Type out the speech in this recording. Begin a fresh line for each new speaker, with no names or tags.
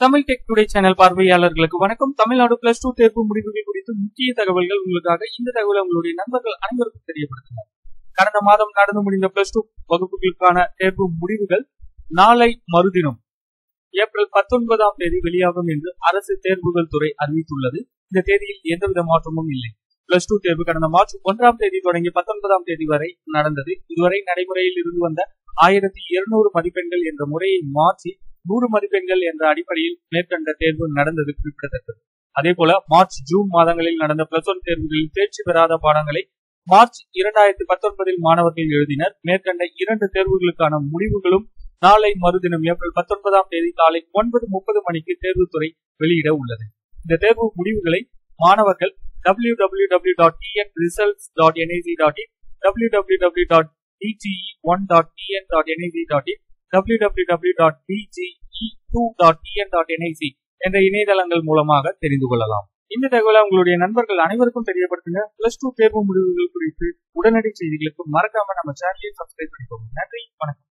Tamil tech today channel பார்வையாளர்களுக்கு வணக்கம். Tamil Nadu plus two தேர்வு முடிவுகள் குறித்து முக்கிய தகவல்கள் உங்களுக்காக இந்த தகவலை உங்களுடைய நண்பர்கள் அனைவருக்கும் தெரியப்படுத்துங்க கடந்த மாதம் நடந்து முடிந்த பிளஸ் டூ வகுப்புகளுக்கான தேர்வு முடிவுகள் நாளை மறுதினம் ஏப்ரல் பத்தொன்பதாம் தேதி வெளியாகும் என்று அரசு தேர்வுகள் துறை அறிவித்துள்ளது. இந்த தேதியில் எந்தவித மாற்றமும் இல்லை. பிளஸ் டூ தேர்வு கடந்த மார்ச் ஒன்றாம் தேதி தொடங்கி பத்தொன்பதாம் தேதி வரை நடந்தது. இதுவரை நடைமுறையில் இருந்து வந்த ஆயிரத்தி இருநூறு மதிப்பெண்கள் என்ற முறையை மாற்றி நூறு மதிப்பெண்கள் என்ற அடிப்படையில் மேற்கண்ட தேர்வு நடந்தது குறிப்பிடத்தக்கது. அதே போல மார்ச் ஜூன் மாதங்களில் நடந்த பிளஸ் ஒன் தேர்வுகளில் தேர்ச்சி பெறாத பாடங்களை மார்ச் இரண்டாயிரத்தி பத்தொன்பதில் மாணவர்கள் எழுதினர். மேற்கண்ட இரண்டு தேர்வுகளுக்கான முடிவுகளும் நாளை மறுதினம் ஏப்ரல் பத்தொன்பதாம் தேதி காலை ஒன்பது முப்பது மணிக்கு தேர்வுத்துறை வெளியிட உள்ளது. இந்த தேர்வு முடிவுகளை மாணவர்கள் W W W dot TN results dot NIC dot in W W W dot DTE one dot TN dot NIC dot in W W dot two dot dot என்ற இணையதளங்கள் மூலமாக தெரிந்து கொள்ளலாம். இந்த தகவலை உங்களுடைய நண்பர்கள் அனைவருக்கும் தெரியப்படுத்துங்க. பிளஸ் டூ தேர்வு முடிவுகள் குறித்து உடனடி செய்திகளுக்கு மறக்காம நம்ம சேனலை சப்ஸ்கிரைப் பண்ணிக்கோங்க. நன்றி. வணக்கம்.